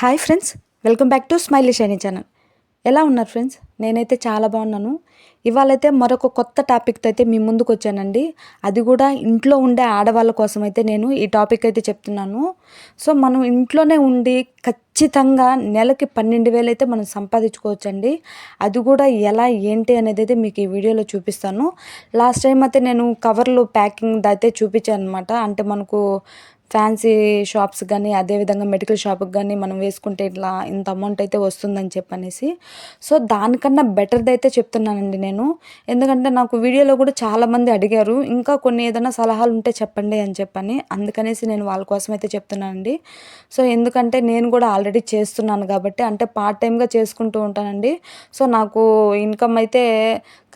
Hi friends welcome back to smiley shiny channel. ఎలా ఉన్నారు friends? నేనైతే చాలా బాగున్నాను. ఇవాళైతే మరొక కొత్త టాపిక్తో అయితే మీ ముందుకు వచ్చానండి. అది కూడా ఇంట్లో ఉండే ఆడవాళ్ళ కోసం అయితే నేను ఈ టాపిక్ అయితే చెప్తున్నాను. సో మనం ఇంట్లోనే ఉండి ఖచ్చితంగా నెలకి పన్నెండు వేలు అయితే మనం సంపాదించుకోవచ్చండి. అది కూడా ఎలా ఏంటి అనేది అయితే మీకు ఈ వీడియోలో చూపిస్తాను. లాస్ట్ టైం అయితే నేను కవర్లు ప్యాకింగ్ అయితే చూపించాను అనమాట అంటే మనకు ఫ్యాన్సీ షాప్స్ కానీ అదేవిధంగా మెడికల్ షాప్కి కానీ మనం వేసుకుంటే ఇట్లా ఇంత అమౌంట్ అయితే వస్తుందని చెప్పనేసి. సో దానికన్నా బెటర్ది అయితే చెప్తున్నానండి నేను. ఎందుకంటే నాకు వీడియోలో కూడా చాలామంది అడిగారు ఇంకా కొన్ని ఏదైనా సలహాలు ఉంటే చెప్పండి అని చెప్పని. అందుకనేసి నేను వాళ్ళ కోసం అయితే చెప్తున్నానండి. సో ఎందుకంటే నేను కూడా ఆల్రెడీ చేస్తున్నాను కాబట్టి అంటే పార్ట్ టైంగా చేసుకుంటూ ఉంటానండి. సో నాకు ఇన్కమ్ అయితే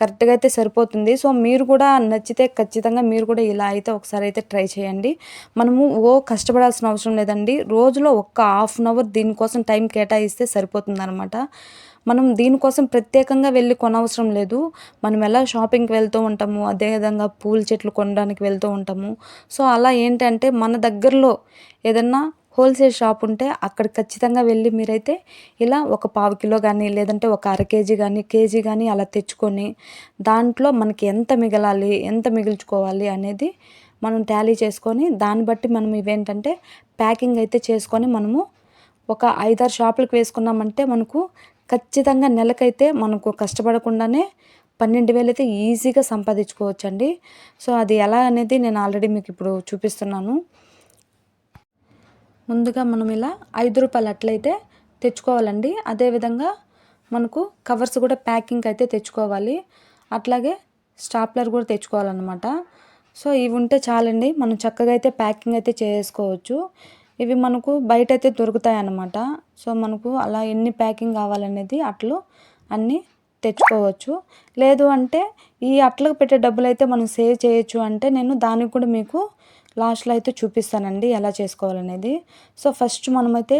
కరెక్ట్గా అయితే సరిపోతుంది. సో మీరు కూడా నచ్చితే ఖచ్చితంగా మీరు కూడా ఇలా అయితే ఒకసారి అయితే ట్రై చేయండి. మనము ఓ కష్టపడాల్సిన అవసరం లేదండి. రోజులో ఒక్క హాఫ్ అన్ అవర్ దీనికోసం టైం కేటాయిస్తే సరిపోతుందనమాట మనం దీనికోసం ప్రత్యేకంగా వెళ్ళి కొనవసరం లేదు. మనం ఎలా షాపింగ్కి వెళ్తూ ఉంటాము అదేవిధంగా పూల చెట్లు కొనడానికి వెళ్తూ ఉంటాము. సో అలా ఏంటంటే మన దగ్గరలో ఏదన్నా హోల్సేల్ షాప్ ఉంటే అక్కడ ఖచ్చితంగా వెళ్ళి మీరైతే ఇలా ఒక పావు కిలో కానీ లేదంటే ఒక అర కేజీ కానీ కేజీ కానీ అలా తెచ్చుకొని దాంట్లో మనకి ఎంత మిగలాలి ఎంత మిగిల్చుకోవాలి అనేది మనం టాలీ చేసుకొని దాన్ని బట్టి మనం ఇవేంటంటే ప్యాకింగ్ అయితే చేసుకొని మనము ఒక ఐదారు షాపులకు వేసుకున్నామంటే మనకు ఖచ్చితంగా నెలకైతే మనకు కష్టపడకుండానే పన్నెండు వేలు అయితే ఈజీగా సంపాదించుకోవచ్చండి. సో అది ఎలా అనేది నేను ఆల్రెడీ మీకు ఇప్పుడు చూపిస్తున్నాను. ముందుగా మనం ఇలా ఐదు రూపాయలు అట్లయితే తెచ్చుకోవాలండి. అదేవిధంగా మనకు కవర్స్ కూడా ప్యాకింగ్ అయితే తెచ్చుకోవాలి. అట్లాగే స్టాప్లర్ కూడా తెచ్చుకోవాలన్నమాట. సో ఇవి ఉంటే చాలండి. మనం చక్కగా అయితే ప్యాకింగ్ అయితే చేసుకోవచ్చు. ఇవి మనకు బయట అయితే దొరుకుతాయి అన్నమాట సో మనకు అలా ఎన్ని ప్యాకింగ్ కావాలనేది అట్లు అన్నీ తెచ్చుకోవచ్చు. లేదు అంటే ఈ అట్లకు పెట్టే డబ్బులు అయితే మనం సేవ్ చేయొచ్చు అంటే నేను దానికి కూడా మీకు లాస్ట్లో అయితే చూపిస్తానండి ఎలా చేసుకోవాలనేది. సో ఫస్ట్ మనమైతే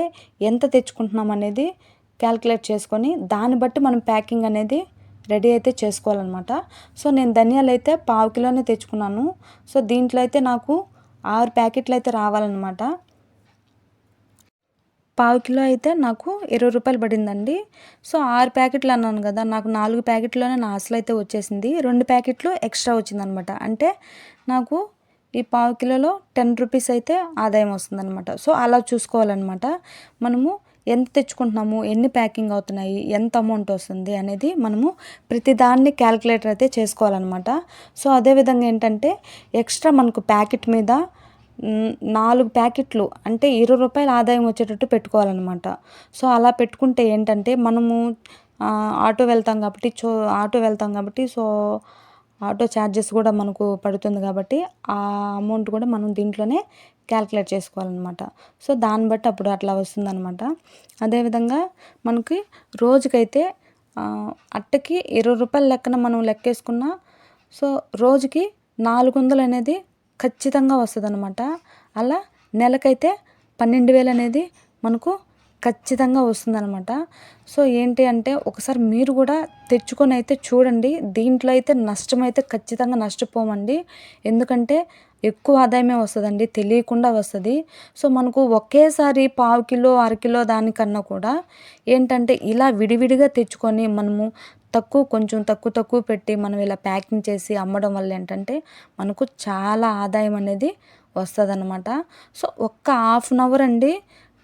ఎంత తెచ్చుకుంటున్నాం అనేది క్యాల్కులేట్ చేసుకొని దాన్ని బట్టి మనం ప్యాకింగ్ అనేది రెడీ అయితే చేసుకోవాలన్నమాట. సో నేను ధనియాలు అయితే పావు కిలోనే తెచ్చుకున్నాను. సో దీంట్లో అయితే నాకు ఆరు ప్యాకెట్లు అయితే రావాలన్నమాట. పావు కిలో అయితే నాకు ఇరవై రూపాయలు పడిందండి. సో ఆరు ప్యాకెట్లు అన్నాను కదా నాకు నాలుగు ప్యాకెట్లోనే నా అసలు అయితే వచ్చేసింది. రెండు ప్యాకెట్లు ఎక్స్ట్రా వచ్చిందనమాట అంటే నాకు ఈ పావు కిలోలో టెన్ రూపీస్ అయితే ఆదాయం వస్తుందన్నమాట. సో అలా చూసుకోవాలన్నమాట. మనము ఎంత తెచ్చుకుంటున్నాము ఎన్ని ప్యాకింగ్ అవుతున్నాయి ఎంత అమౌంట్ వస్తుంది అనేది మనము ప్రతిదాన్ని క్యాలిక్యులేటర్ అయితే చేసుకోవాలన్నమాట. సో అదేవిధంగా ఏంటంటే ఎక్స్ట్రా మనకు ప్యాకెట్ మీద నాలుగు ప్యాకెట్లు అంటే ఇరవై రూపాయల ఆదాయం వచ్చేటట్టు పెట్టుకోవాలన్నమాట. సో అలా పెట్టుకుంటే ఏంటంటే మనము ఆటో వెళ్తాం కాబట్టి చో ఆటో వెళ్తాం కాబట్టి సో ఆటో ఛార్జెస్ కూడా మనకు పడుతుంది కాబట్టి ఆ అమౌంట్ కూడా మనం దీంట్లోనే క్యాల్కులేట్ చేసుకోవాలన్నమాట. సో దాన్ని బట్టి అప్పుడు అట్లా వస్తుందన్నమాట. అదేవిధంగా మనకి రోజుకైతే అట్టకి ఇరవై రూపాయల లెక్కన మనం లెక్కేసుకున్న సో రోజుకి నాలుగు వందలు అనేది ఖచ్చితంగా వస్తుంది అనమాట అలా నెలకైతే పన్నెండు వేలు అనేది మనకు ఖచ్చితంగా వస్తుందనమాట సో ఏంటి అంటే ఒకసారి మీరు కూడా తెచ్చుకొని అయితే చూడండి. దీంట్లో అయితే నష్టం అయితే ఖచ్చితంగా నష్టపోమండి. ఎందుకంటే ఎక్కువ ఆదాయమే వస్తుందండి. తెలియకుండా వస్తుంది. సో మనకు ఒకేసారి పావు కిలో అరకిలో దానికన్నా కూడా ఏంటంటే ఇలా విడివిడిగా తెచ్చుకొని మనము తక్కువ కొంచెం తక్కువ తక్కువ పెట్టి మనం ఇలా ప్యాకింగ్ చేసి అమ్మడం వల్ల ఏంటంటే మనకు చాలా ఆదాయం అనేది వస్తుంది సో ఒక్క హాఫ్ అన్ అవర్ అండి.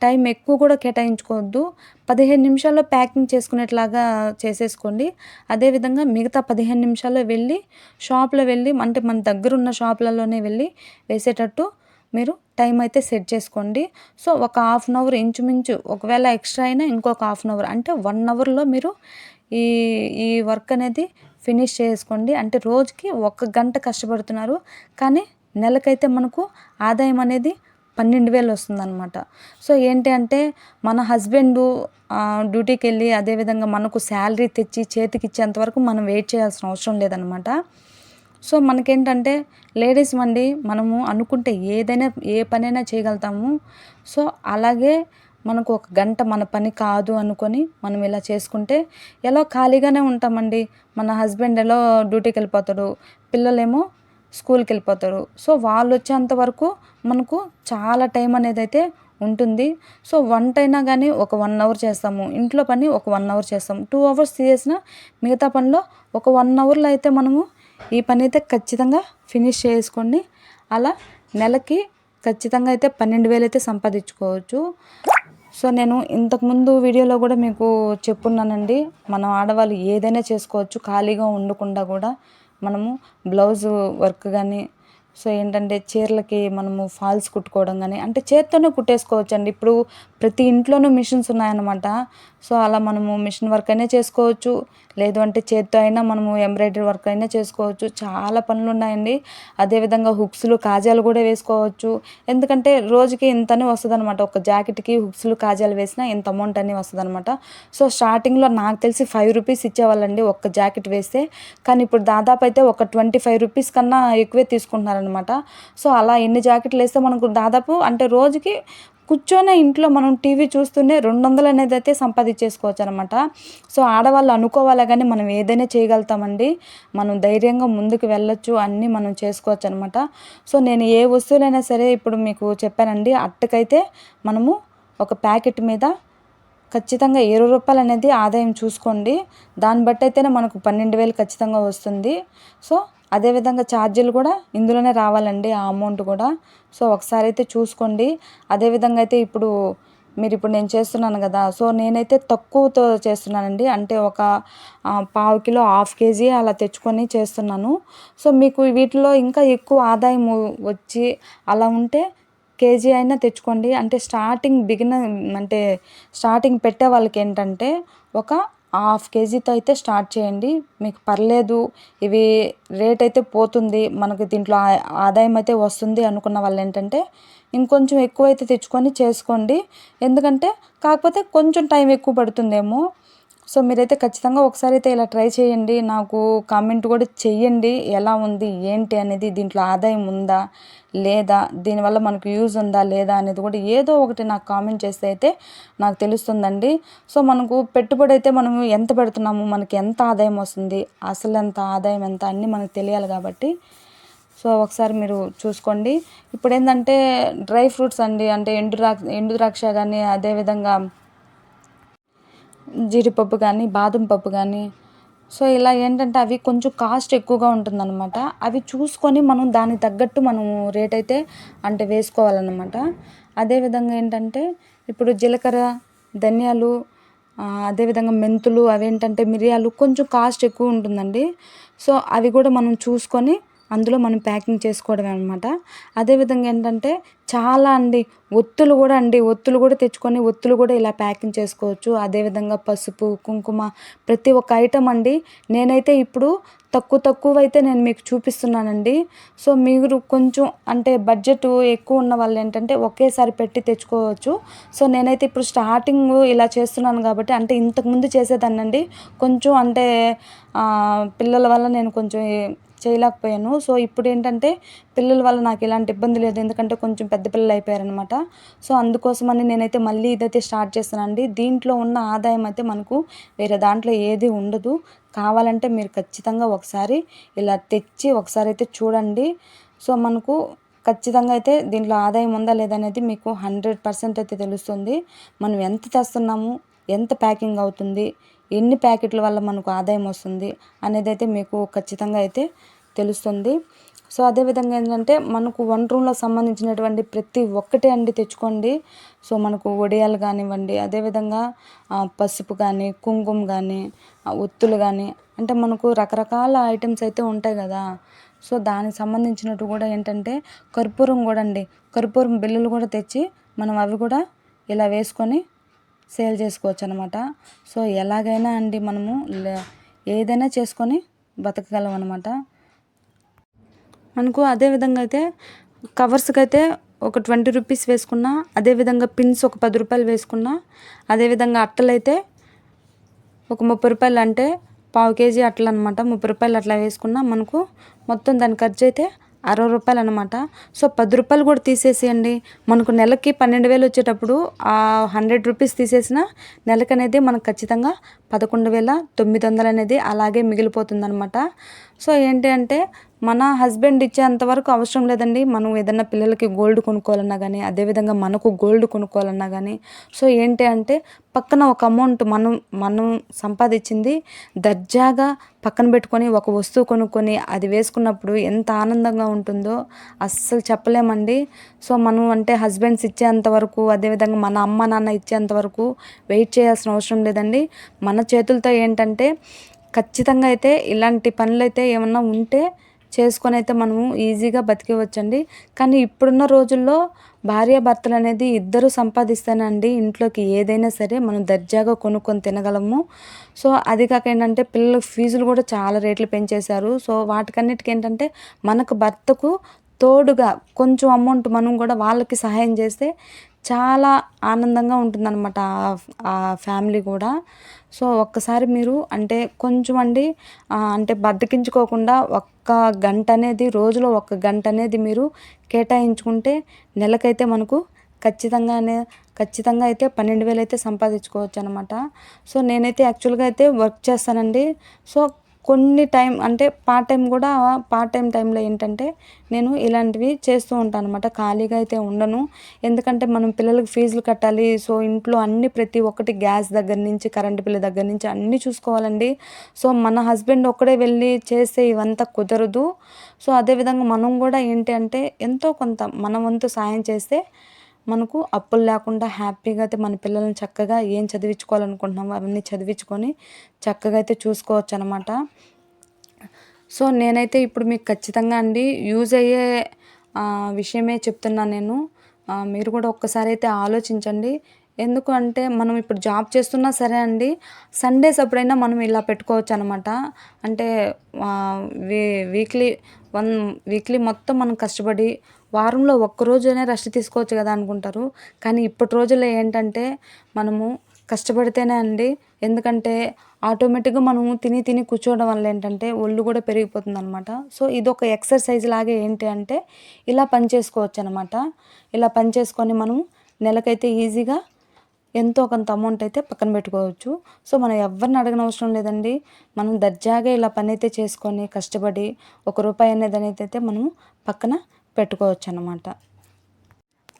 టైం ఎక్కువ కూడా కేటాయించుకోవద్దు. పదిహేను నిమిషాల్లో ప్యాకింగ్ చేసుకునేట్లాగా చేసేసుకోండి. అదేవిధంగా మిగతా పదిహేను నిమిషాల్లో వెళ్ళి షాప్లో వెళ్ళి అంటే మన దగ్గర ఉన్న షాపులలోనే వెళ్ళి వేసేటట్టు మీరు టైం అయితే సెట్ చేసుకోండి. సో ఒక హాఫ్ అన్ అవర్ ఇంచుమించు ఒకవేళ ఎక్స్ట్రా అయినా ఇంకొక హాఫ్ అన్ అవర్ అంటే వన్ అవర్లో మీరు ఈ ఈ వర్క్ అనేది ఫినిష్ చేసుకోండి. అంటే రోజుకి ఒక గంట కష్టపడుతున్నారు. కానీ నెలకైతే మనకు ఆదాయం అనేది పన్నెండు వేలు వస్తుందన్నమాట. సో ఏంటి అంటే మన హస్బెండు డ్యూటీకి వెళ్ళి అదేవిధంగా మనకు శాలరీ తెచ్చి చేతికి ఇచ్చేంతవరకు మనం వెయిట్ చేయాల్సిన అవసరం లేదనమాట సో మనకేంటంటే లేడీస్ మండి మనము అనుకుంటే ఏదైనా ఏ పనైనా చేయగలుగుతాము. సో అలాగే మనకు ఒక గంట మన పని కాదు అనుకొని మనం ఇలా చేసుకుంటే ఎలా ఖాళీగానే ఉంటామండి. మన హస్బెండ్ ఎలా డ్యూటీకి వెళ్ళిపోతాడు పిల్లలేమో స్కూల్కి వెళ్ళిపోతారు. సో వాళ్ళు వచ్చేంత వరకు మనకు చాలా టైం అనేది అయితే ఉంటుంది. సో వంట అయినా కానీ ఒక వన్ అవర్ చేస్తాము. ఇంట్లో పని ఒక వన్ అవర్ చేస్తాము. టూ అవర్స్ చేసిన మిగతా పనిలో ఒక వన్ అవర్లో అయితే మనము ఈ పని అయితే ఖచ్చితంగా ఫినిష్ చేసుకోండి అలా నెలకి ఖచ్చితంగా అయితే పన్నెండు వేలు అయితే సంపాదించుకోవచ్చు. సో నేను ఇంతకుముందు వీడియోలో కూడా మీకు చెప్పున్నానండి. మనం ఆడవాళ్ళు ఏదైనా చేసుకోవచ్చు. ఖాళీగా ఉండకుండా కూడా. మనము బ్లౌజ్ వర్క్ కానీ సో ఏంటంటే చీరలకి మనము ఫాల్స్ కుట్టుకోవడం కానీ అంటే చేత్తోనే కుట్టేసుకోవచ్చు అండి ఇప్పుడు ప్రతి ఇంట్లోనూ మిషన్స్ ఉన్నాయన్నమాట. సో అలా మనము మిషన్ వర్క్ అయినా చేసుకోవచ్చు. లేదు అంటే చేత్తో అయినా మనము ఎంబ్రాయిడరీ వర్క్ అయినా చేసుకోవచ్చు. చాలా పనులు ఉన్నాయండి అదేవిధంగా హుక్స్లు కాజాలు కూడా వేసుకోవచ్చు. ఎందుకంటే రోజుకి ఇంతనే వస్తుంది అనమాట ఒక జాకెట్కి హుక్స్లు కాజాలు వేసినా ఇంత అమౌంట్ అని వస్తుంది అనమాట సో స్టార్టింగ్లో నాకు తెలిసి ఫైవ్ రూపీస్ ఇచ్చేవాళ్ళండి ఒక్క జాకెట్ వేస్తే. కానీ ఇప్పుడు దాదాపు అయితే ఒక ట్వంటీ ఫైవ్ రూపీస్ కన్నా ఎక్కువే తీసుకుంటున్నారనమాట సో అలా ఎన్ని జాకెట్లు వేస్తే మనకు దాదాపు అంటే రోజుకి కూర్చొని ఇంట్లో మనం టీవీ చూస్తూనే రెండు వందలు అనేది అయితే సంపాదించేసుకోవచ్చు అనమాట సో ఆడవాళ్ళు అనుకోవాలి కానీ మనం ఏదైనా చేయగలుగుతామండి. మనం ధైర్యంగా ముందుకు వెళ్ళొచ్చు అన్నీ మనం చేసుకోవచ్చు అనమాట సో నేను ఏ వస్తువులైనా సరే ఇప్పుడు మీకు చెప్పానండి అట్టకైతే మనము ఒక ప్యాకెట్ మీద ఖచ్చితంగా ఇరవై రూపాయలు అనేది ఆదాయం చూసుకోండి. దాన్ని బట్టి అయితేనే మనకు పన్నెండు వేలు ఖచ్చితంగా వస్తుంది. సో అదేవిధంగా ఛార్జీలు కూడా ఇందులోనే రావాలండి ఆ అమౌంట్ కూడా. సో ఒకసారి అయితే చూసుకోండి. అదేవిధంగా అయితే ఇప్పుడు మీరు ఇప్పుడు నేను చేస్తున్నాను కదా సో నేనైతే తక్కువతో చేస్తున్నానండి. అంటే ఒక పావు కిలో హాఫ్ కేజీ అలా తెచ్చుకొని చేస్తున్నాను. సో మీకు వీటిలో ఇంకా ఎక్కువ ఆదాయం వచ్చి అలా ఉంటే కేజీ అయినా తెచ్చుకోండి. అంటే స్టార్టింగ్ బిగిన అంటే స్టార్టింగ్ పెట్టే వాళ్ళకి ఏంటంటే ఒక హాఫ్ కేజీతో అయితే స్టార్ట్ చేయండి. మీకు పర్లేదు ఇవి రేట్ అయితే పోతుంది. మనకి దీంట్లో ఆదాయం అయితే వస్తుంది అనుకున్న వాళ్ళు ఏంటంటే ఇంకొంచెం ఎక్కువ అయితే తెచ్చుకొని చేసుకోండి. ఎందుకంటే కాకపోతే కొంచెం టైం ఎక్కువ పడుతుందేమో. సో మీరైతే ఖచ్చితంగా ఒకసారి అయితే ఇలా ట్రై చేయండి. నాకు కామెంట్ కూడా చెయ్యండి. ఎలా ఉంది? ఏంటి అనేది దీంట్లో ఆదాయం ఉందా? లేదా దీనివల్ల మనకు యూజ్ ఉందా? లేదా అనేది కూడా ఏదో ఒకటి నాకు కామెంట్ చేస్తే అయితే నాకు తెలుస్తుందండి. సో మనకు పెట్టుబడి అయితే మనం ఎంత పెడుతున్నాము? మనకి ఎంత ఆదాయం వస్తుంది? అసలు ఎంత ఆదాయం ఎంత అన్నీ మనకు తెలియాలి కాబట్టి. సో ఒకసారి మీరు చూసుకోండి. ఇప్పుడు ఏంటంటే డ్రై ఫ్రూట్స్ అండి. అంటే ఎండు ద్రాక్ష ఎండు ద్రాక్ష కానీ అదేవిధంగా జీడిపప్పు కానీ బాదం పప్పు కానీ. సో ఇలా ఏంటంటే అవి కొంచెం కాస్ట్ ఎక్కువగా ఉంటుందన్నమాట. అవి చూసుకొని మనం దానికి తగ్గట్టు మనము రేట్ అయితే అంటే వేసుకోవాలన్నమాట. అదేవిధంగా ఏంటంటే ఇప్పుడు జీలకర్ర ధనియాలు అదేవిధంగా మెంతులు అవేంటంటే మిరియాలు కొంచెం కాస్ట్ ఎక్కువ ఉంటుందండి. సో అవి కూడా మనం చూసుకొని అందులో మనం ప్యాకింగ్ చేసుకోవడమే అనమాట అదేవిధంగా ఏంటంటే చాలా అండి ఒత్తులు కూడా అండి ఒత్తులు కూడా తెచ్చుకొని ఒత్తులు కూడా ఇలా ప్యాకింగ్ చేసుకోవచ్చు. అదేవిధంగా పసుపు కుంకుమ ప్రతి ఒక్క ఐటమ్ అండి. నేనైతే ఇప్పుడు తక్కువ తక్కువ అయితే నేను మీకు చూపిస్తున్నానండి. సో మీరు కొంచెం అంటే బడ్జెట్ ఎక్కువ ఉన్న వాళ్ళు ఏంటంటే ఒకేసారి పెట్టి తెచ్చుకోవచ్చు. సో నేనైతే ఇప్పుడు స్టార్టింగ్ ఇలా చేస్తున్నాను కాబట్టి అంటే ఇంతకుముందు చేసేదాన్నండి. కొంచెం అంటే పిల్లల వల్ల నేను కొంచెం చేయలేకపోయాను. సో ఇప్పుడు ఏంటంటే పిల్లల వల్ల నాకు ఎలాంటి ఇబ్బంది లేదు. ఎందుకంటే కొంచెం పెద్ద పిల్లలు అయిపోయారనమాట సో అందుకోసమని నేనైతే మళ్ళీ ఇదైతే స్టార్ట్ చేస్తానండి. దీంట్లో ఉన్న ఆదాయం అయితే మనకు వేరే దాంట్లో ఏది ఉండదు. కావాలంటే మీరు ఖచ్చితంగా ఒకసారి ఇలా తెచ్చి ఒకసారి అయితే చూడండి. సో మనకు ఖచ్చితంగా అయితే దీంట్లో ఆదాయం ఉందా లేదనేది మీకు హండ్రెడ్ పర్సెంట్ అయితే తెలుస్తుంది. మనం ఎంత తెస్తున్నాము? ఎంత ప్యాకింగ్ అవుతుంది? ఎన్ని ప్యాకెట్ల వల్ల మనకు ఆదాయం వస్తుంది అనేది అయితే మీకు ఖచ్చితంగా అయితే తెలుస్తుంది. సో అదేవిధంగా ఏంటంటే మనకు వన్ రూమ్లో సంబంధించినటువంటి ప్రతి ఒక్కటే అండి తెచ్చుకోండి. సో మనకు వడియాలు కానివ్వండి అదేవిధంగా పసుపు కానీ కుంకుమ కానీ ఒత్తులు కానీ అంటే మనకు రకరకాల ఐటమ్స్ అయితే ఉంటాయి కదా. సో దానికి సంబంధించినట్టు కూడా ఏంటంటే కర్పూరం కూడా అండి. కర్పూరం బిల్లులు కూడా తెచ్చి మనం అవి కూడా ఇలా వేసుకొని సేల్ చేసుకోవచ్చు అనమాట సో ఎలాగైనా అండి మనము ఏదైనా చేసుకొని బతకగలం అనమాట మనకు అదేవిధంగా అయితే కవర్స్కి అయితే ఒక ట్వంటీ రూపీస్ వేసుకున్నా అదేవిధంగా పిన్స్ ఒక పది రూపాయలు వేసుకున్నా అదేవిధంగా అట్టలైతే ఒక ముప్పై రూపాయలు అంటే పావు కేజీ అట్టలు అనమాట ముప్పై రూపాయలు అట్లా వేసుకున్నా మనకు మొత్తం దాని ఖర్చు అయితే అరవై రూపాయలు అనమాట సో పది రూపాయలు కూడా తీసేసేయండి. మనకు నెలకి పన్నెండు వేలు వచ్చేటప్పుడు ఆ హండ్రెడ్ రూపీస్ తీసేసిన నెలకనేది మనకు ఖచ్చితంగా పదకొండు వేల తొమ్మిది వందలు అనేది అలాగే మిగిలిపోతుంది అనమాట సో ఏంటి అంటే మన హస్బెండ్ ఇచ్చేంతవరకు అవసరం లేదండి. మనం ఏదన్నా పిల్లలకి గోల్డ్ కొనుక్కోవాలన్నా కానీ అదేవిధంగా మనకు గోల్డ్ కొనుక్కోవాలన్నా కానీ సో ఏంటి అంటే పక్కన ఒక అమౌంట్ మనం మనం సంపాదించింది దర్జాగా పక్కన పెట్టుకొని ఒక వస్తువు కొనుక్కొని అది వేసుకున్నప్పుడు ఎంత ఆనందంగా ఉంటుందో అస్సలు చెప్పలేమండి. సో మనం అంటే హస్బెండ్స్ ఇచ్చేంత వరకు అదేవిధంగా మన అమ్మ నాన్న ఇచ్చేంత వరకు వెయిట్ చేయాల్సిన అవసరం లేదండి. మన చేతులతో ఏంటంటే ఖచ్చితంగా అయితే ఇలాంటి పనులు అయితే ఏమన్నా ఉంటే చేసుకొని అయితే మనము ఈజీగా బతికేవచ్చండి. కానీ ఇప్పుడున్న రోజుల్లో భార్యాభర్తలు అనేది ఇద్దరు సంపాదిస్తానండి. ఇంట్లోకి ఏదైనా సరే మనం దర్జాగా కొనుక్కొని తినగలము. సో అది కాక ఏంటంటే పిల్లల ఫీజులు కూడా చాలా రేట్లు పెంచేశారు. సో వాటికన్నిటికీ ఏంటంటే మనకు భర్తకు తోడుగా కొంచెం అమౌంట్ మనం కూడా వాళ్ళకి సహాయం చేస్తే చాలా ఆనందంగా ఉంటుందన్నమాట ఆ ఫ్యామిలీ కూడా. సో ఒక్కసారి మీరు అంటే కొంచెం అండి అంటే బద్దకించుకోకుండా ఒక్క గంట అనేది రోజులో ఒక గంట అనేది మీరు కేటాయించుకుంటే నెలకైతే మనకు ఖచ్చితంగానే ఖచ్చితంగా అయితే పన్నెండు వేలు అయితే సంపాదించుకోవచ్చు అనమాట సో నేనైతే యాక్చువల్గా అయితే వర్క్ చేస్తానండి. సో కొన్ని టైం అంటే పార్ట్ టైం కూడా పార్ట్ టైం టైంలో ఏంటంటే నేను ఇలాంటివి చేస్తూ ఉంటాను అనమాట ఖాళీగా అయితే ఉండను. ఎందుకంటే మనం పిల్లలకి ఫీజులు కట్టాలి. సో ఇంట్లో అన్ని ప్రతి ఒక్కటి గ్యాస్ దగ్గర నుంచి కరెంటు బిల్లు దగ్గర నుంచి అన్నీ చూసుకోవాలండి. సో మన హస్బెండ్ ఒక్కడే వెళ్ళి చేస్తే ఇవంతా కుదరదు. సో అదేవిధంగా మనం కూడా ఏంటి అంటే ఎంతో కొంత మన వంతు సాయం చేస్తే మనకు అప్పులు లేకుండా హ్యాపీగా అయితే మన పిల్లల్ని చక్కగా ఏం చదివించుకోవాలనుకుంటున్నామో అవన్నీ చదివించుకొని చక్కగా అయితే చూసుకోవచ్చు అనమాట సో నేనైతే ఇప్పుడు మీకు ఖచ్చితంగా అండి యూజ్ అయ్యే విషయమే చెప్తున్నాను నేను. మీరు కూడా ఒక్కసారి అయితే ఆలోచించండి. ఎందుకు అంటే మనం ఇప్పుడు జాబ్ చేస్తున్నా సరే అండి సండేస్ అప్పుడైనా మనం ఇలా పెట్టుకోవచ్చు అనమాట అంటే వీ వీక్లీ వన్ వీక్లీ మొత్తం మనం కష్టపడి వారంలో ఒక్కరోజైనా రెస్ట్ తీసుకోవచ్చు కదా అనుకుంటారు. కానీ ఇప్పటి రోజుల్లో ఏంటంటే మనము కష్టపడితేనే అండి. ఎందుకంటే ఆటోమేటిక్గా మనము తిని తిని కూర్చోవడం వల్ల ఏంటంటే ఒళ్ళు కూడా పెరిగిపోతుంది అనమాట సో ఇది ఒక ఎక్సర్సైజ్ లాగే ఏంటి అంటే ఇలా పని చేసుకోవచ్చు అనమాట ఇలా పని చేసుకొని మనం నెలకైతే ఈజీగా ఎంతో కొంత అమౌంట్ అయితే పక్కన పెట్టుకోవచ్చు. సో మనం ఎవరిని అడగనవసరం అవసరం లేదండి. మనం దర్జాగా ఇలా పని అయితే చేసుకొని కష్టపడి ఒక రూపాయి అనేది అయితే మనం పక్కన పెట్టుకోవచ్చు అనమాట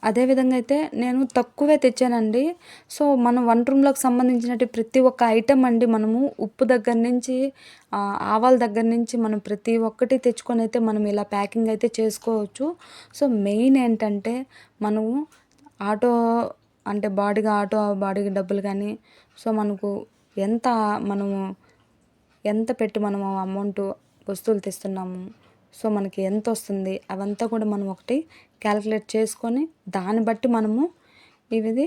అదేవిధంగా అయితే నేను తక్కువే తెచ్చానండి. సో మనం వంట రూమ్లోకి సంబంధించినట్టు ప్రతి ఒక్క ఐటెం అండి మనము ఉప్పు దగ్గర నుంచి ఆవాల దగ్గర నుంచి మనం ప్రతి ఒక్కటి తెచ్చుకొని అయితే మనం ఇలా ప్యాకింగ్ అయితే చేసుకోవచ్చు. సో మెయిన్ ఏంటంటే మనము ఆటో అంటే బాడీగా ఆటో బాడీకి డబ్బులు కానీ సో మనకు ఎంత మనము ఎంత పెట్టి మనము అమౌంట్ వస్తువులు తెస్తున్నాము సో మనకి ఎంత వస్తుంది అవంతా కూడా మనం ఒకటి క్యాలిక్యులేట్ చేసుకొని దాన్ని బట్టి మనము ఇవి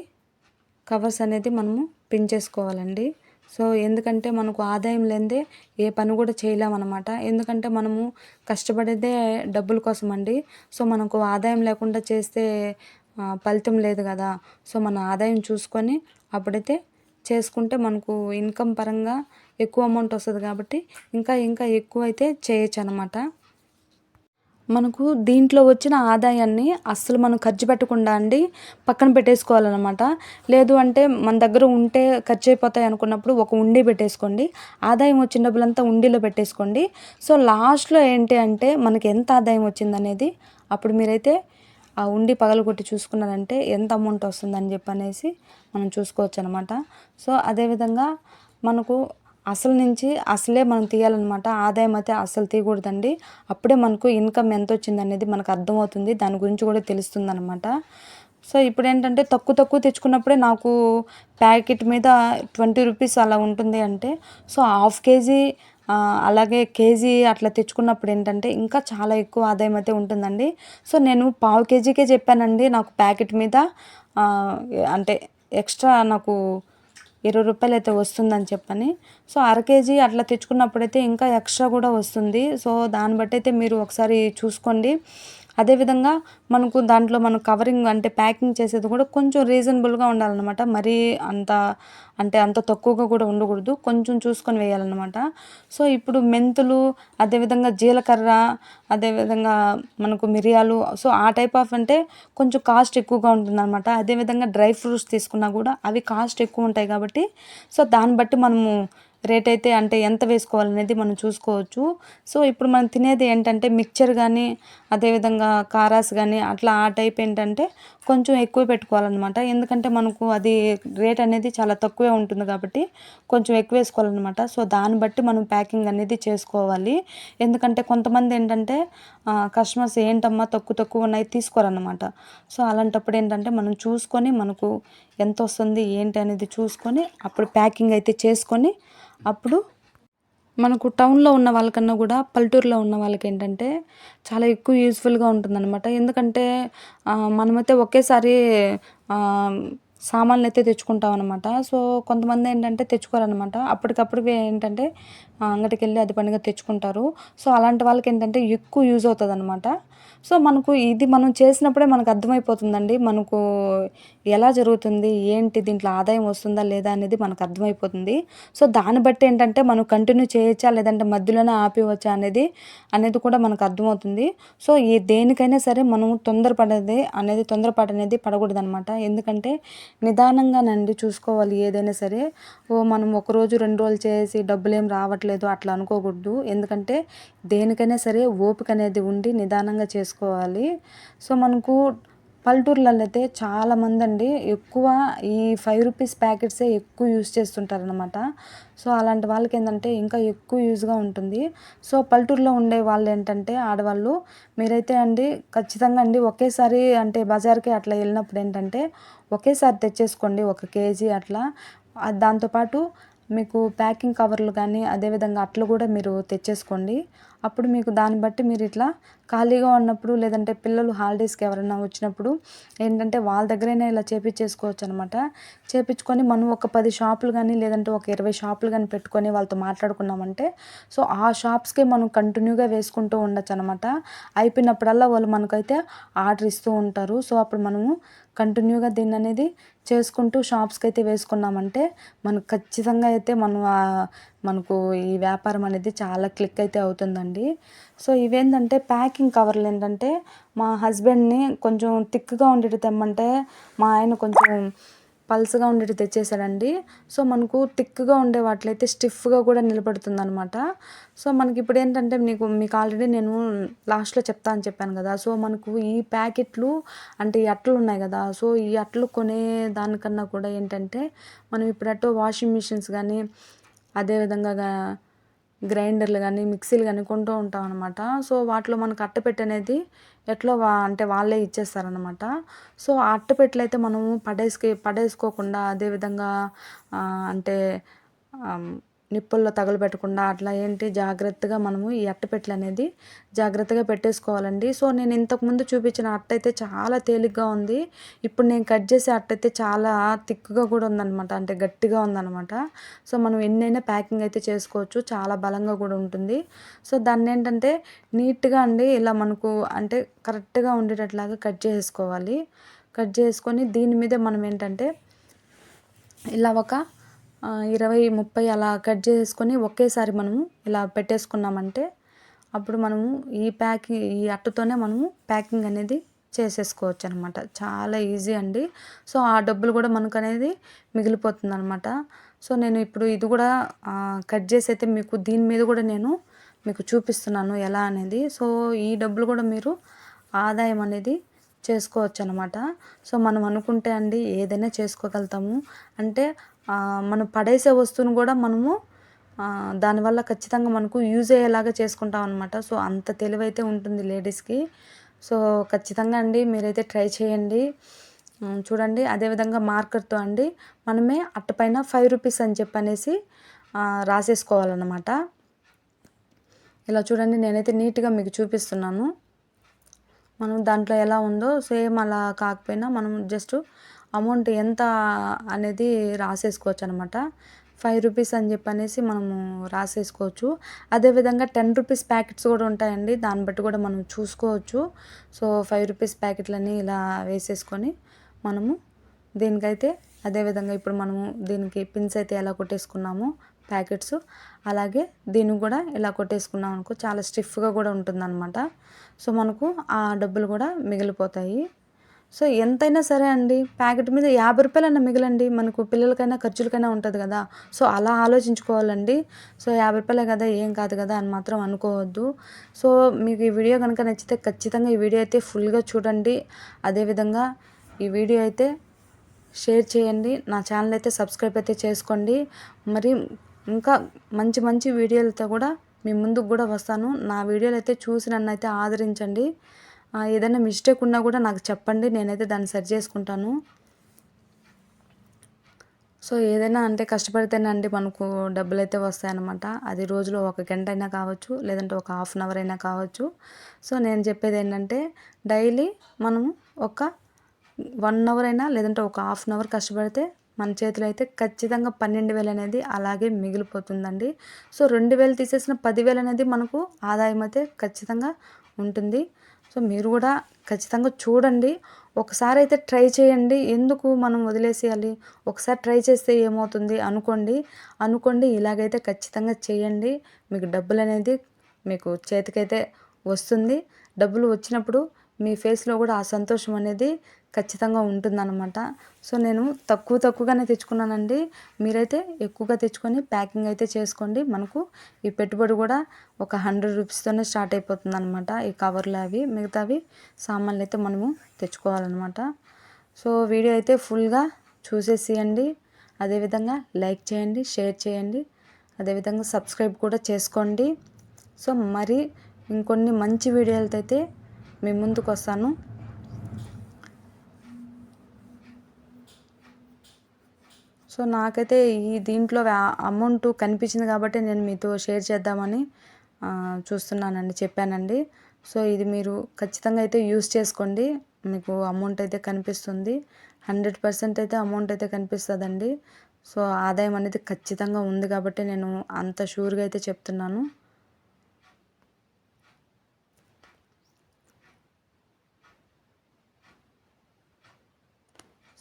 కవర్స్ అనేది మనము పిన్ చేసుకోవాలండి. సో ఎందుకంటే మనకు ఆదాయం లేదే ఏ పని కూడా చేయలేమన్నమాట. ఎందుకంటే మనము కష్టపడేదే డబ్బుల కోసం అండి సో మనకు ఆదాయం లేకుండా చేస్తే ఫలితం లేదు కదా. సో మన ఆదాయం చూసుకొని అప్పుడైతే చేసుకుంటే మనకు ఇన్కమ్ పరంగా ఎక్కువ అమౌంట్ వస్తుంది కాబట్టి ఇంకా ఇంకా ఎక్కువ అయితే చేయొచ్చు అనమాట మనకు దీంట్లో వచ్చిన ఆదాయాన్ని అస్సలు మనం ఖర్చు పెట్టకుండా అండి పక్కన పెట్టేసుకోవాలన్నమాట. లేదు అంటే మన దగ్గర ఉంటే ఖర్చు అయిపోతాయి అనుకున్నప్పుడు ఒక ఉండి పెట్టేసుకోండి. ఆదాయం వచ్చిన డబ్బులంతా ఉండిలో పెట్టేసుకోండి. సో లాస్ట్లో ఏంటి అంటే మనకి ఎంత ఆదాయం వచ్చిందనేది అప్పుడు మీరైతే ఉండి పగలగొట్టి చూసుకున్నారంటే ఎంత అమౌంట్ వస్తుందని చెప్పి అనేసి మనం చూసుకోవచ్చు అనమాట సో అదేవిధంగా మనకు అసలు నుంచి అసలే మనం తీయాలన్నమాట. ఆదాయం అయితే అసలు తీయకూడదండి. అప్పుడే మనకు ఇన్కమ్ ఎంత వచ్చింది అనేది మనకు అర్థమవుతుంది. దాని గురించి కూడా తెలుస్తుంది అనమాట సో ఇప్పుడు ఏంటంటే తక్కువ తక్కువ తెచ్చుకున్నప్పుడే నాకు ప్యాకెట్ మీద ట్వంటీ రూపీస్ అలా ఉంటుంది అంటే సో హాఫ్ కేజీ అలాగే కేజీ అట్లా తెచ్చుకున్నప్పుడు ఏంటంటే ఇంకా చాలా ఎక్కువ ఆదాయం అయితే ఉంటుందండి. సో నేను పావు కేజీకే చెప్పానండి నాకు ప్యాకెట్ మీద. అంటే ఎక్స్ట్రా నాకు ఇరవై రూపాయలు అయితే వస్తుందని చెప్పని. సో అర కేజీ అట్లా తెచ్చుకున్నప్పుడైతే ఇంకా ఎక్స్ట్రా కూడా వస్తుంది. సో దాన్ని బట్టి అయితే మీరు ఒకసారి చూసుకోండి. అదేవిధంగా మనకు దాంట్లో మనం కవరింగ్ అంటే ప్యాకింగ్ చేసేది కూడా కొంచెం రీజనబుల్గా ఉండాలన్నమాట. మరీ అంత అంటే అంత తక్కువగా కూడా ఉండకూడదు. కొంచెం చూసుకొని వేయాలన్నమాట. సో ఇప్పుడు మెంతులు అదేవిధంగా జీలకర్ర అదేవిధంగా మనకు మిరియాలు సో ఆ టైప్ ఆఫ్ అంటే కొంచెం కాస్ట్ ఎక్కువగా ఉంటుందన్నమాట. అదేవిధంగా డ్రై ఫ్రూట్స్ తీసుకున్నా కూడా అవి కాస్ట్ ఎక్కువ ఉంటాయి కాబట్టి సో దాన్ని బట్టి మనము రేట్ అయితే అంటే ఎంత వేసుకోవాలనేది మనం చూసుకోవచ్చు. సో ఇప్పుడు మనం తినేది ఏంటంటే మిక్చర్ కానీ అదేవిధంగా కారాస్ కానీ అట్లా ఆ టైప్ ఏంటంటే కొంచెం ఎక్కువ పెట్టుకోవాలన్నమాట. ఎందుకంటే మనకు అది రేట్ అనేది చాలా తక్కువే ఉంటుంది కాబట్టి కొంచెం ఎక్కువ వేసుకోవాలన్నమాట. సో దాన్ని బట్టి మనం ప్యాకింగ్ అనేది చేసుకోవాలి. ఎందుకంటే కొంతమంది ఏంటంటే కస్టమర్స్ ఏంటమ్మా తక్కువ తక్కువ ఉన్నాయి తీసుకోరన్నమాట. సో అలాంటప్పుడు ఏంటంటే మనం చూసుకొని మనకు ఎంత వస్తుంది ఏంటి అనేది చూసుకొని అప్పుడు ప్యాకింగ్ అయితే చేసుకొని అప్పుడు మనకు టౌన్లో ఉన్న వాళ్ళకన్నా కూడా పల్లెటూరులో ఉన్న వాళ్ళకి ఏంటంటే చాలా ఎక్కువ యూస్ఫుల్గా ఉంటుందన్నమాట. ఎందుకంటే మనమైతే ఒకేసారి సామాన్లు అయితే తెచ్చుకుంటాం అనమాట సో కొంతమంది ఏంటంటే తెచ్చుకోరనమాట అప్పటికప్పుడు ఏంటంటే అంగడికి వెళ్ళి అది పండుగ తెచ్చుకుంటారు. సో అలాంటి వాళ్ళకి ఏంటంటే ఎక్కువ యూజ్ అవుతుంది అనమాట సో మనకు ఇది మనం చేసినప్పుడే మనకు అర్థమైపోతుందండి. మనకు ఎలా జరుగుతుంది? ఏంటి? దీంట్లో ఆదాయం వస్తుందా? లేదా? అనేది మనకు అర్థమైపోతుంది. సో దాన్ని బట్టి ఏంటంటే మనం కంటిన్యూ చేయొచ్చా? లేదంటే మధ్యలోనే ఆపివచ్చా? అనేది అనేది కూడా మనకు అర్థమవుతుంది. సో ఈ దేనికైనా సరే మనం తొందరపడేది అనేది తొందరపాటు అనేది పడకూడదు అనమాట ఎందుకంటే నిదానంగానండి చూసుకోవాలి ఏదైనా సరే. ఓ మనం ఒకరోజు రెండు రోజులు చేసి డబ్బులు ఏం రావట్లేదు అట్లా అనుకోకూడదు. ఎందుకంటే దేనికైనా సరే ఓపిక అనేది ఉండి నిదానంగా చేసుకోవాలి. సో మనకు పల్లెటూర్లలో అయితే చాలామంది అండి ఎక్కువ ఈ ఫైవ్ రూపీస్ ప్యాకెట్సే ఎక్కువ యూస్ చేస్తుంటారనమాట సో అలాంటి వాళ్ళకి ఏంటంటే ఇంకా ఎక్కువ యూజ్గా ఉంటుంది. సో పల్లెటూరులో ఉండే వాళ్ళు ఏంటంటే ఆడవాళ్ళు మీరైతే అండి ఖచ్చితంగా అండి ఒకేసారి అంటే బజార్కి అట్లా వెళ్ళినప్పుడు ఏంటంటే ఒకేసారి తెచ్చేసుకోండి ఒక కేజీ అట్లా. దాంతోపాటు మీకు ప్యాకింగ్ కవర్లు కానీ అదేవిధంగా అట్లు కూడా మీరు తెచ్చేసుకోండి. అప్పుడు మీకు దాన్ని బట్టి మీరు ఇట్లా ఖాళీగా ఉన్నప్పుడు లేదంటే పిల్లలు హాలిడేస్కి ఎవరైనా వచ్చినప్పుడు ఏంటంటే వాళ్ళ దగ్గరైనా ఇలా చేపించేసుకోవచ్చు అనమాట చేపించుకొని మనం ఒక పది షాపులు కానీ లేదంటే ఒక ఇరవై షాపులు కానీ పెట్టుకొని వాళ్ళతో మాట్లాడుకున్నామంటే సో ఆ షాప్స్కే మనం కంటిన్యూగా వేసుకుంటూ ఉండొచ్చు అనమాట అయిపోయినప్పుడల్లా వాళ్ళు మనకైతే ఆర్డర్ ఇస్తూ ఉంటారు. సో అప్పుడు మనము కంటిన్యూగా దీన్ని అనేది చేసుకుంటూ షాప్స్కి అయితే వేసుకున్నామంటే మనకు ఖచ్చితంగా అయితే మనం మనకు ఈ వ్యాపారం అనేది చాలా క్లిక్ అయితే అవుతుందండి. సో ఇవేంటంటే ప్యాకింగ్ కవర్లు ఏంటంటే మా హస్బెండ్ని కొంచెం థిక్గా ఉండేటి తెమ్మంటే మా ఆయన కొంచెం పల్స్గా ఉండేటి తెచ్చేసాడండి. సో మనకు థిక్గా ఉండే వాటిలైతే స్టిఫ్గా కూడా నిలబడుతుంది అనమాట సో మనకి ఇప్పుడు ఏంటంటే మీకు మీకు ఆల్రెడీ నేను లాస్ట్లో చెప్తా అని చెప్పాను కదా. సో మనకు ఈ ప్యాకెట్లు అంటే ఈ అట్లు ఉన్నాయి కదా. సో ఈ అట్లు కొనే దానికన్నా కూడా ఏంటంటే మనం ఇప్పుడు అటు వాషింగ్ మిషన్స్ కానీ అదేవిధంగా గ్రైండర్లు కానీ మిక్సీలు కానీ కొంటూ ఉంటాం అనమాట సో వాటిలో మనకు అట్టపెట్టి అనేది ఎట్లా వా అంటే వాళ్ళే ఇచ్చేస్తారనమాట సో ఆ అట్టపెట్టెలు అయితే మనము పడేసుకి పడేసుకోకుండా అదేవిధంగా అంటే నిప్పుల్లో తగలబెట్టకుండా అట్లా ఏంటి జాగ్రత్తగా మనము ఈ అట్టపెట్టెలు అనేది జాగ్రత్తగా పెట్టేసుకోవాలండి. సో నేను ఇంతకుముందు చూపించిన అట్ట అయితే చాలా తేలిగ్గా ఉంది. ఇప్పుడు నేను కట్ చేసే అట్ట అయితే చాలా థిక్గా కూడా ఉందన్నమాట. అంటే గట్టిగా ఉందన్నమాట. సో మనం ఎన్నైనా ప్యాకింగ్ అయితే చేసుకోవచ్చు. చాలా బలంగా కూడా ఉంటుంది. సో దాన్ని ఏంటంటే నీట్గా అండి ఇలా మనకు అంటే కరెక్ట్గా ఉండేటట్లాగా కట్ చేసుకోవాలి కట్ చేసుకొని దీని మీద మనం ఏంటంటే ఇలా ఒక ఇరవై ముప్పై అలా కట్ చేసుకొని ఒకేసారి మనము ఇలా పెట్టేసుకున్నామంటే అప్పుడు మనము ఈ ప్యాకింగ్ ఈ అట్టతోనే మనము ప్యాకింగ్ అనేది చేసేసుకోవచ్చు అనమాట చాలా ఈజీ అండి. సో ఆ డబ్బులు కూడా మనకు అనేది మిగిలిపోతుంది అనమాట సో నేను ఇప్పుడు ఇది కూడా కట్ చేసి అయితే మీకు దీని మీద కూడా నేను మీకు చూపిస్తున్నాను ఎలా అనేది. సో ఈ డబ్బులు కూడా మీరు ఆదాయం అనేది చేసుకోవచ్చు అనమాట సో మనం అనుకుంటే అండి ఏదైనా చేసుకోగలుగుతాము. అంటే మనం పడేసే వస్తువును కూడా మనము దానివల్ల ఖచ్చితంగా మనకు యూజ్ అయ్యేలాగా చేసుకుంటాం అనమాట సో అంత తెలివైతే ఉంటుంది లేడీస్కి. సో ఖచ్చితంగా అండి మీరైతే ట్రై చేయండి. చూడండి అదేవిధంగా మార్కర్తో అండి మనమే అట్టపైన ఫైవ్ రూపీస్ అని చెప్పనేసి రాసేసుకోవాలన్నమాట. ఇలా చూడండి నేనైతే నీట్గా మీకు చూపిస్తున్నాను. మనం దాంట్లో ఎలా ఉందో సేమ్ అలా కాకపోయినా మనం జస్ట్ అమౌంట్ ఎంత అనేది రాసేసుకోవచ్చు అనమాట ఫైవ్ రూపీస్ అని చెప్పనేసి మనము రాసేసుకోవచ్చు. అదేవిధంగా టెన్ రూపీస్ ప్యాకెట్స్ కూడా ఉంటాయండి. దాన్ని బట్టి కూడా మనం చూసుకోవచ్చు. సో ఫైవ్ రూపీస్ ప్యాకెట్లని ఇలా వేసేసుకొని మనము దీనికైతే అదేవిధంగా ఇప్పుడు మనము దీనికి పిన్స్ అయితే ఎలా కొట్టేసుకున్నామో ప్యాకెట్స్ అలాగే దీన్ని కూడా ఇలా కొట్టేసుకున్నాం అనుకో చాలా స్టిఫ్గా కూడా ఉంటుందన్నమాట సో మనకు ఆ డబ్బులు కూడా మిగిలిపోతాయి. సో ఎంతైనా సరే అండి ప్యాకెట్ మీద యాభై రూపాయలన్నా మిగలండి మనకు పిల్లలకైనా ఖర్చులకైనా ఉంటుంది కదా. సో అలా ఆలోచించుకోవాలండి. సో యాభై రూపాయలే కదా ఏం కాదు కదా అని మాత్రం అనుకోవద్దు. సో మీకు ఈ వీడియో కనుక నచ్చితే ఖచ్చితంగా ఈ వీడియో అయితే ఫుల్గా చూడండి. అదేవిధంగా ఈ వీడియో అయితే షేర్ చేయండి. నా ఛానల్ అయితే సబ్స్క్రైబ్ అయితే చేసుకోండి. మరి ఇంకా మంచి మంచి వీడియోలతో కూడా మీ ముందుకు కూడా వస్తాను. నా వీడియోలు అయితే చూసి నన్ను అయితే ఆదరించండి. ఏదైనా మిస్టేక్ ఉన్నా కూడా నాకు చెప్పండి నేనైతే దాన్ని సరి చేసుకుంటాను. సో ఏదైనా అంటే కష్టపడితేనే అండి మనకు డబ్బులు అయితే వస్తాయన్నమాట. అది రోజులో ఒక గంట అయినా కావచ్చు లేదంటే ఒక హాఫ్ అన్ అవర్ అయినా కావచ్చు. సో నేను చెప్పేది ఏంటంటే డైలీ మనం ఒక వన్ అవర్ అయినా లేదంటే ఒక హాఫ్ అన్ అవర్ కష్టపడితే మన చేతిలో అయితే ఖచ్చితంగా పన్నెండు వేలు అనేది అలాగే మిగిలిపోతుందండి. సో రెండు వేలు తీసేసిన పదివేలు అనేది మనకు ఆదాయం అయితే ఖచ్చితంగా ఉంటుంది. సో మీరు కూడా ఖచ్చితంగా చూడండి. ఒకసారి అయితే ట్రై చేయండి. ఎందుకు మనం వదిలేసేయాలి? ఒకసారి ట్రై చేస్తే ఏమవుతుంది అనుకోండి. అనుకోండి ఇలాగైతే ఖచ్చితంగా చేయండి. మీకు డబ్బులు అనేది మీకు చేతికైతే వస్తుంది. డబ్బులు వచ్చినప్పుడు మీ ఫేస్లో కూడా ఆ సంతోషం అనేది ఖచ్చితంగా ఉంటుందన్నమాట. సో నేను తక్కువ తక్కువగానే తెచ్చుకున్నానండి. మీరైతే ఎక్కువగా తెచ్చుకొని ప్యాకింగ్ అయితే చేసుకోండి. మనకు ఈ పెట్టుబడి కూడా ఒక హండ్రెడ్ రూపీస్తోనే స్టార్ట్ అయిపోతుంది అనమాట ఈ కవర్లు అవి మిగతావి సామాన్లు అయితే మనము తెచ్చుకోవాలన్నమాట. సో వీడియో అయితే ఫుల్గా చూసేసేయండి. అదేవిధంగా లైక్ చేయండి షేర్ చేయండి. అదేవిధంగా సబ్స్క్రైబ్ కూడా చేసుకోండి. సో మరి ఇంకొన్ని మంచి వీడియోలతో అయితే మీ ముందుకు వస్తాను. సో నాకైతే ఈ దీంట్లో అమౌంట్ కనిపించింది కాబట్టి నేను మీతో షేర్ చేద్దామని చూస్తున్నానండి చెప్పానండి. సో ఇది మీరు ఖచ్చితంగా అయితే యూస్ చేసుకోండి. మీకు అమౌంట్ అయితే కనిపిస్తుంది. హండ్రెడ్ పర్సెంట్ అయితే అమౌంట్ అయితే కనిపిస్తుందండి. సో ఆదాయం అనేది ఖచ్చితంగా ఉంది కాబట్టి నేను అంత షూర్గా అయితే చెప్తున్నాను.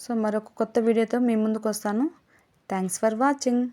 సో మరొక కొత్త వీడియోతో మీ ముందుకు వస్తాను థ్యాంక్స్ ఫర్ వాచింగ్